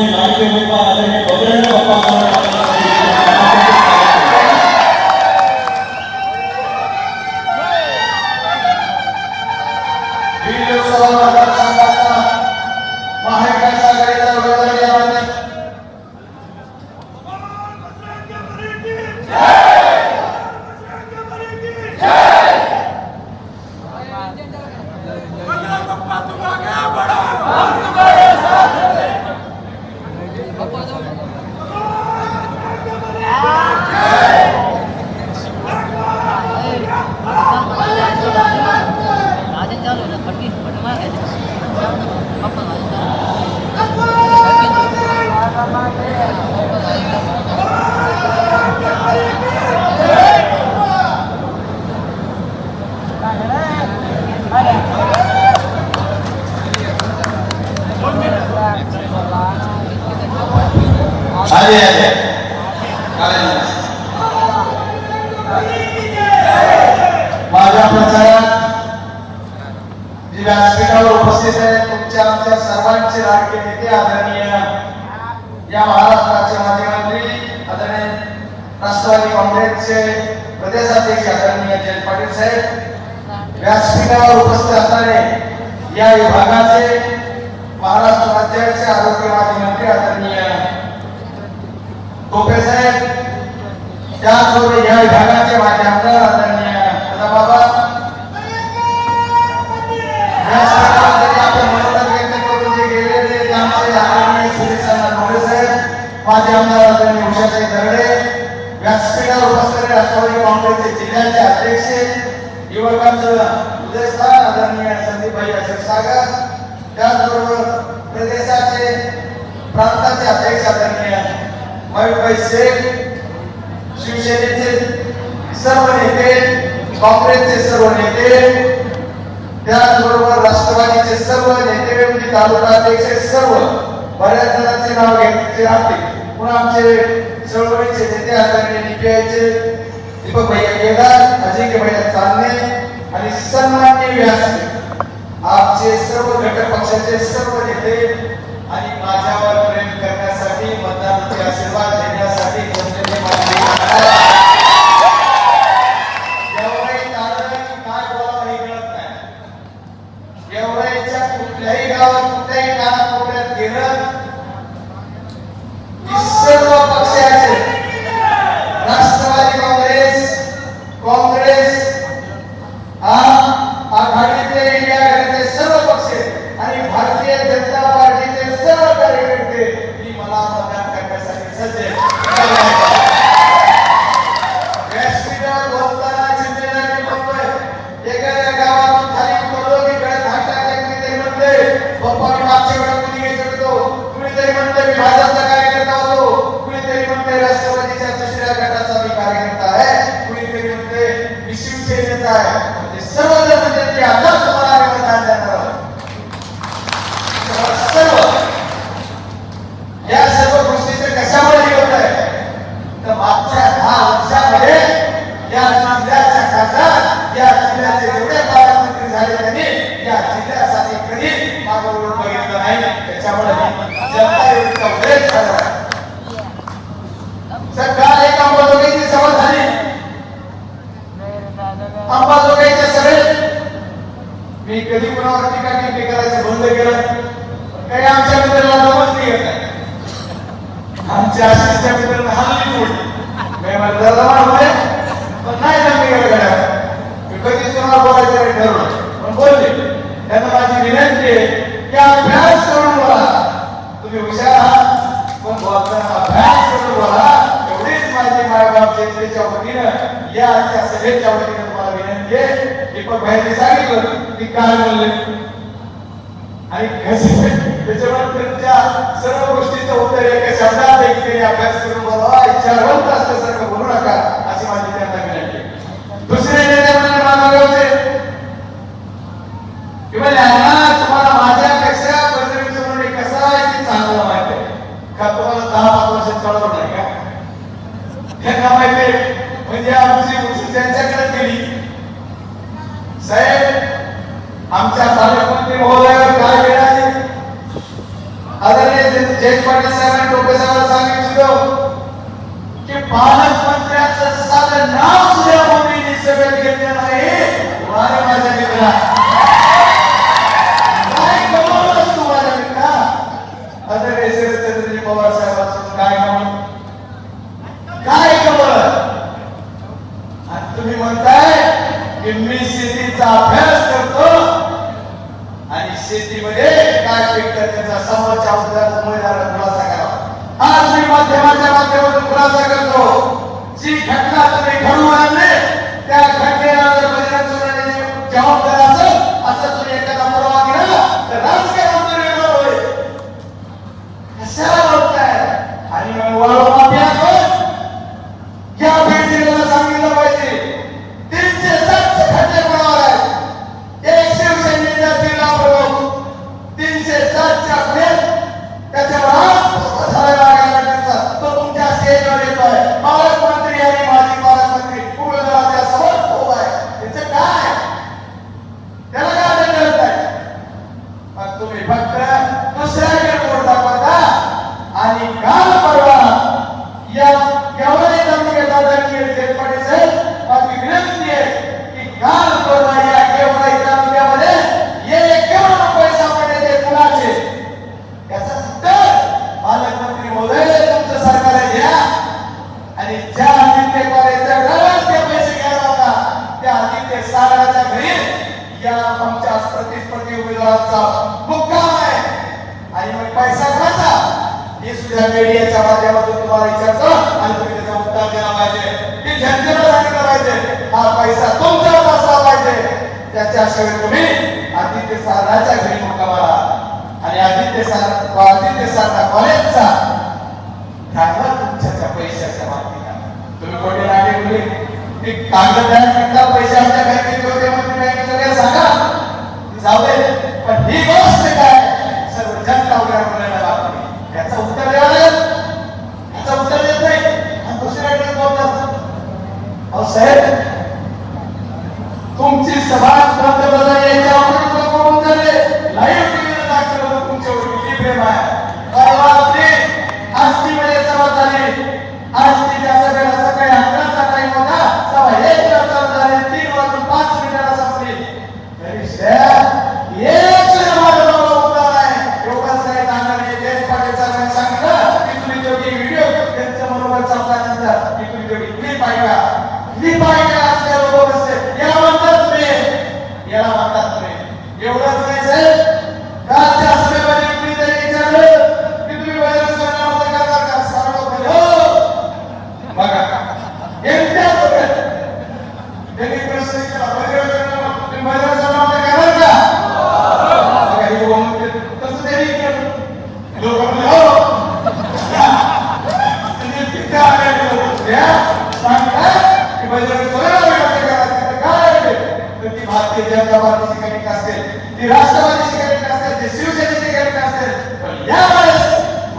आमचे लाडके बाप्पा आदरणीय बबेराव Bye. राष्ट्रवादी काँग्रेसचे प्रदेशाध्यक्ष आदरणीय जयंत पाटील साहेब व्यासपीठावर उपस्थित असणारे या विभागाचे महाराष्ट्र राज्याचे आरोग्य माजी मंत्री आदरणीय टोपे साहेब त्याचबरोबर या विभागाचे माजी आमदार आदरणीय बाबा राष्ट्रवादी काँग्रेसचे जिल्ह्याचे अध्यक्ष युवकांचं उदयस्थान आदरणीय संदीपभाई अशोक सागर त्याचबरोबर प्रदेशाचे प्रांताचे अध्यक्ष आदरणीय मयूरभाई शेख शिवसेनेचे सर्व नेते काँग्रेसचे सर्व नेते त्याचबरोबर राष्ट्रवादीचे सर्व नेते म्हणजे तालुका अध्यक्ष सर्व बऱ्याच जणांचे नाव घ्यायचे राहते पुन्हा आमचे चळवळीचे नेते आदरणीय निपीआयचे दीपक भैया केदार अजिंक्य भैया चांदणे आणि सन्मान्य व्यासपीठ. आमचे सर्व घटक पक्षाचे सर्व नेते आणि माझ्यावर प्रेम करण्यासाठी मतदानाचे आशीर्वाद विनंती आहे की अभ्यास करून बोला. तुम्ही हुशार आहात पण बोलताना अभ्यास करून बोला. एवढीच माझी मायबाप जनतेच्या वतीनं या आजच्या सभेच्या वतीनं तुम्हाला विनंती आहे. दीपक भाईने सांगितलं की काय बोलले? आणि कसे त्याच्यामुळे त्यांच्या सर्व गोष्टीचं उत्तर एका शब्दात एक अभ्यास करून बोलावा. इच्छा इच्छावंत असल्यासारखं बोलू नका अशी माझी आमच्या पालकमंत्री महोदयावर काय वेळ आहे? आदरणीय जयंत पाटील साहेबांनी टोपे साहेब सांगितलं की पालकमंत्र्याचं साधं नाव सुद्धा मोदींनी सभेत घेतलं नाही. माझ्या घेतला समोरच्या औषधाचा मुलीला खुलासा करावा हा श्री माध्यमाच्या माध्यमातून खुलासा करतो. जी घटना तुम्ही घडवून आणले त्या घटनेला जबाबदार तुम्ही कोणी आले म्हणजे ती कागद तयार करता पैसे बँकेत सांगा. जाऊ दे. पण ही गोष्ट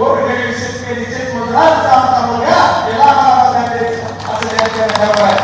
शेतकरी शेतमजुरांचा आमचा मुलगा त्याला असं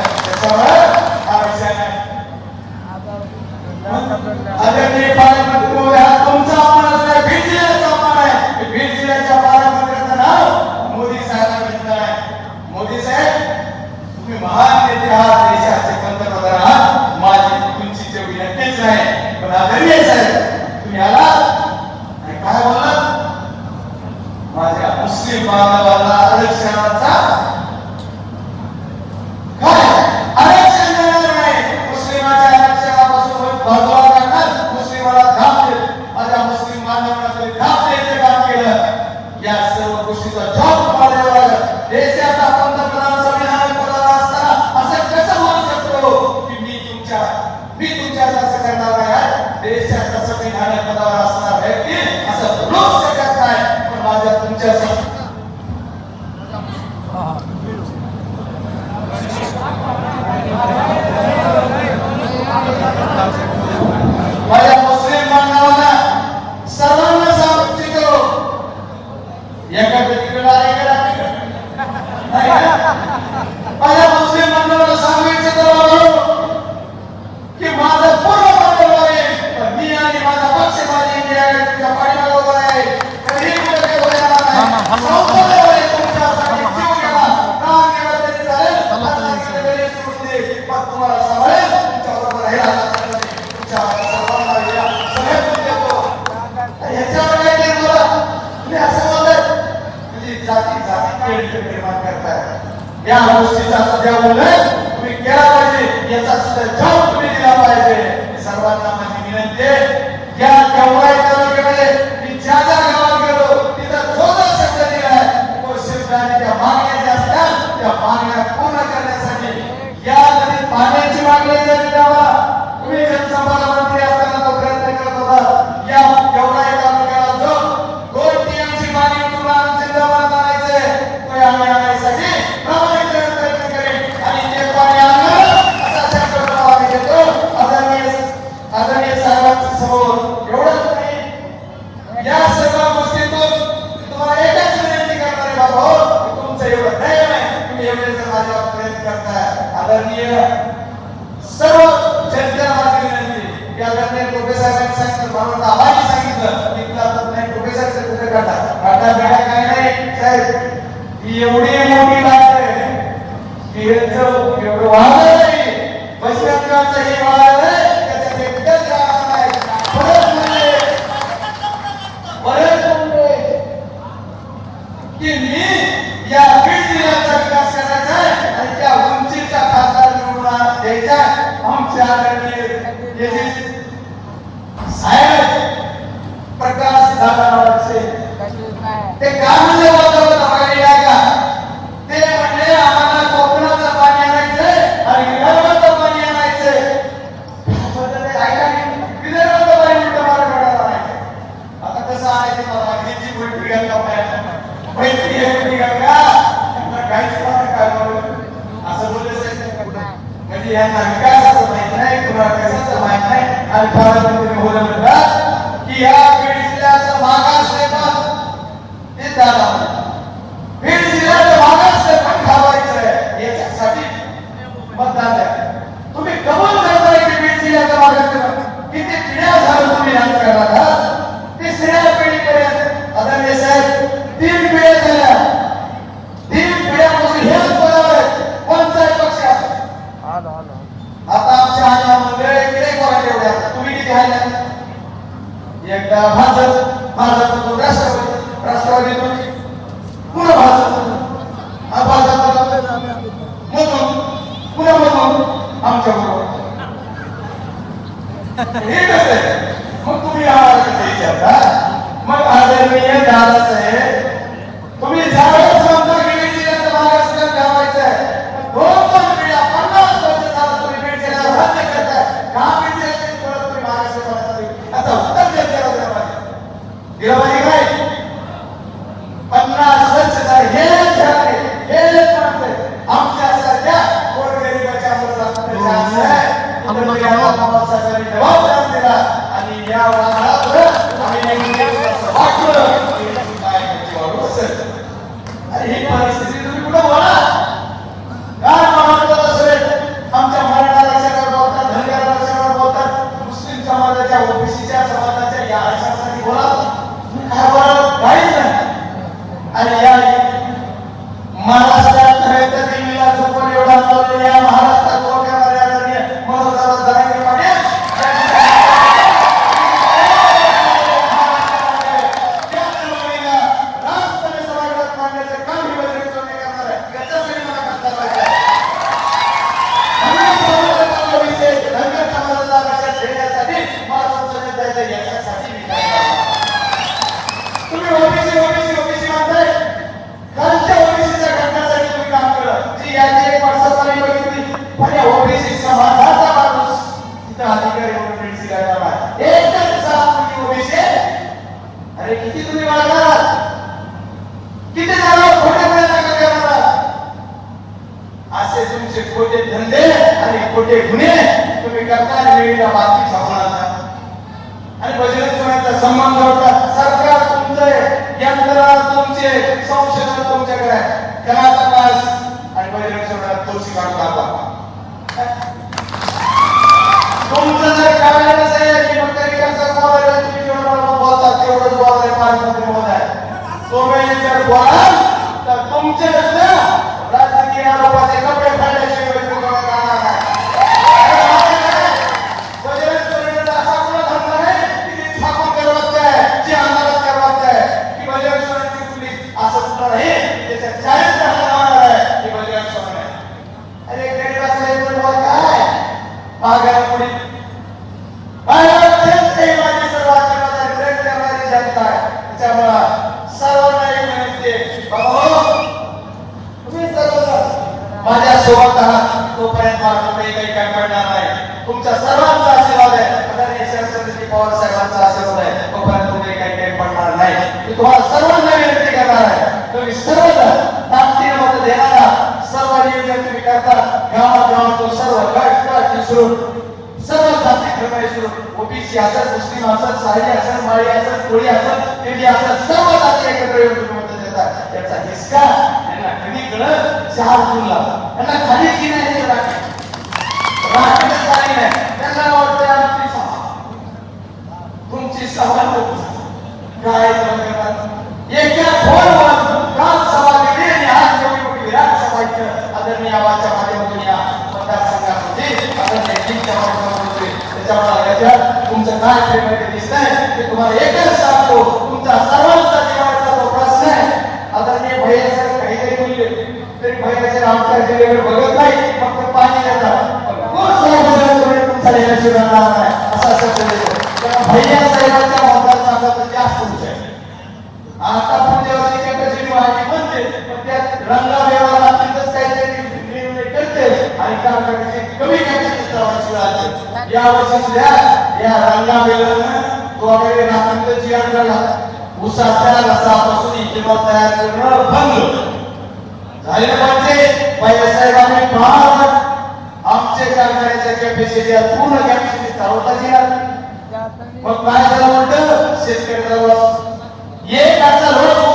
আজ আমাদের Deus, यांना विकासाचं माहीत नाही पुनर्विकासाचं माहीत नाही आणि फार बोलत म्हणतात की या पिढीतल्या मागास नेता ते दादा आमच्या मग तुम्ही आम्हाला मग आदरणीय दादा साहेब तुम्ही जावे A gente parece मुस्लिम असत माळी असत कोळी असत टिंडी असत सर्व जाती एकत्र येऊन तुम्ही देतात. त्याचा हिसका यांना कधी कळत? चार जूनला त्यांना खाली की नाही हे नाही. त्यांना वाटतं आमची तुमची सभा काय एका फोनवर सभा केली आणि आज एवढी मोठी विराट सभा इथं आदरणीय आवाजच्या माध्यमातून या मतदारसंघामध्ये आदरणीय त्याच्यामुळे याच्यात तुमचं काय प्रेम दिसतंय ते तुम्हाला एकच सांगतो, तुमचा सर्वांचा जीवाचा जो प्रश्न आहे. आदरणीय भैया साहेब, काहीतरी बोलले. तरी भैया साहेब आमच्या जिल्ह्याकडे बघत नाही, फक्त पाणी देतात. कोण साहेब तुमचा देण्याची राहणार नाही असा शब्द देतो. भैया साहेबांच्या मतदारसंघात जास्त होत. आहे आता पुढच्या वर्षी कॅपॅसिटी वाढली म्हणते पण त्यात रंगा व्यवहार तिथंच काहीतरी करते आणि कमी कॅपॅसिटी चालवायची वेळ आली या वर्षी सुद्धा या रंगा व्यवहारानं तो वगैरे राखीचं जी आणला उसाच्या रसापासून इथेनॉल तयार करणं बंद झाले म्हणजे बाळासाहेबांनी फार आमचे कारखान्याच्या कॅपॅसिटी पूर्ण कॅपॅसिटी चालवता येणार मग काय झालं म्हणतं शेतकऱ्याचा लॉस एक असा रोज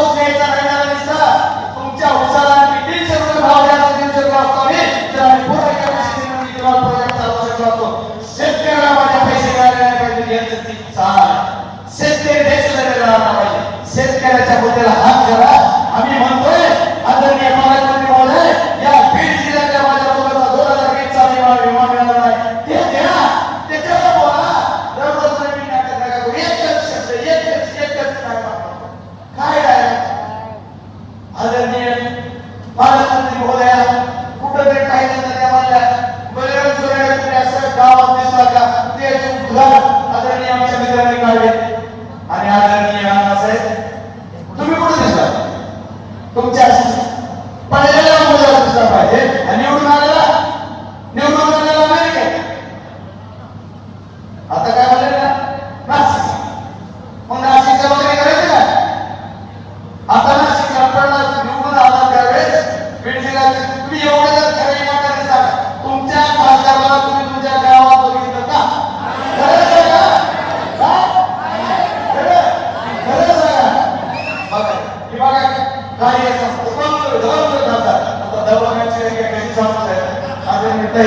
संस्था दबंग आता दबंगाची काही समज आहे माझे मित्र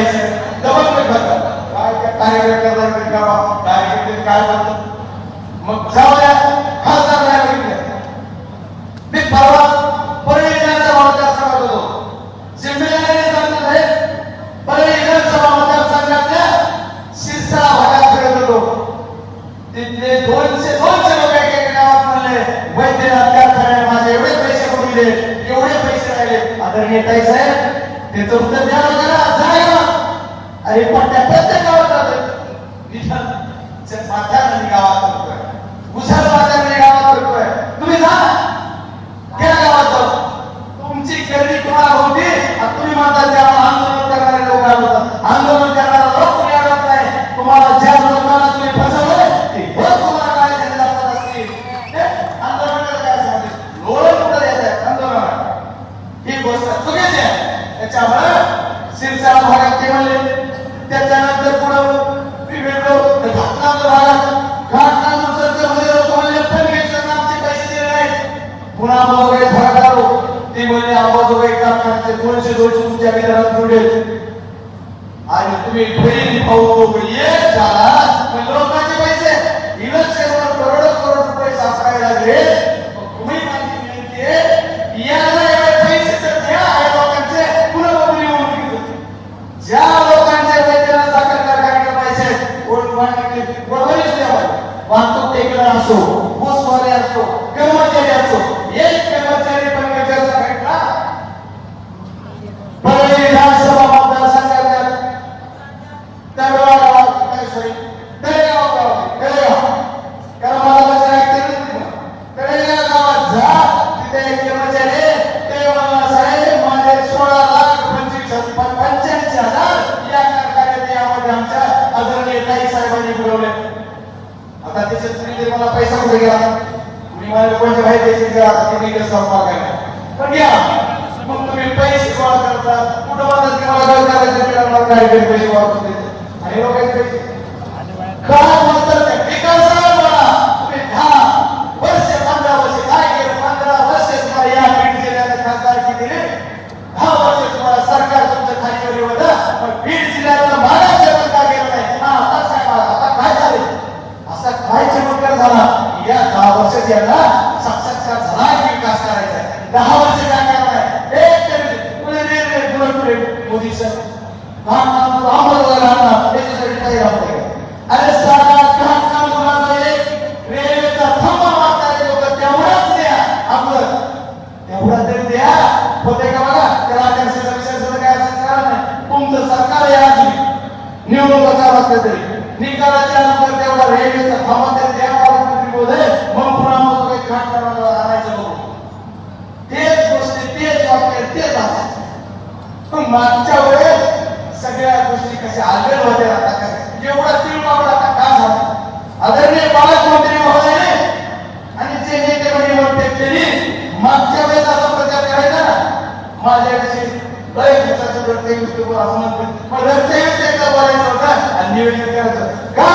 दबंग करतात काय त्या कार्यकर्त्याला कार्यकर्ते काय मग जाऊया खासदार नाही मी परवा परळी विधानसभा मतदारसंघात होतो जिम्मेदारीने सांगत आहे परळी विधानसभा मतदारसंघातल्या शिरसा भागात फिरत होतो तिथले दोनशे दोनशे लोक एक एक गावात म्हणले वैद्यनाथ कारखान्याने माझे एवढे पैसे करून दिले एवढे पैसे राहिले आदरणीय ताई साहेब त्याचं उत्तर द्या करा जाय ना अरे पण आता त्याच्यात मला पैसा कुठे गेला? मी मला कोणत्या भाई पैसे गेला आता तुम्ही इकडे संपर्क आहे पण घ्या मग तुम्ही पैसे गोळा करता कुठं म्हणतात की करायचं पैसे गोळा करते आणि लोकांचे पैसे का दहा साक्षात्कार झाला की विकास करायचा दहा वर्ष काय करणार एक तरी पुढे रे रे पुढे पुढे मोदी सर. लहान लहान आम्हाला लहान याच्यासाठी काही राहत अरे साधा लहान लहान मुलांना एक रेल्वेचा थांबा मागताय लोक तेवढाच द्या आपलं तेवढा तरी द्या होते का बघा त्याला आचारसंहिता विषयाचं काय असं कारण नाही तुमचं सरकार आहे आज निवडणुका चालू असल्या तरी निकालाच्या नंतर तेवढा रेल्वेचा थांबा तरी द्या पालकमंत्री महोदय मग पुन्हा मग काही खाट करायला आणायचं बघू तेच गोष्टी तेच वाक्य तेच असं पण मागच्या वेळेस सगळ्या गोष्टी कशा आगळ होत्या आता कशा एवढा तीळ आता का झाला? आदरणीय पालकमंत्री महोदय आणि जे नेते मंडळी म्हणते केली मागच्या वेळेस असा प्रचार करायचा ना माझ्याविषयी लय दिवसाचं प्रत्येक असं मग रस्त्यावर त्यांचा बोलायचं होतं आणि निवेदन करायचं का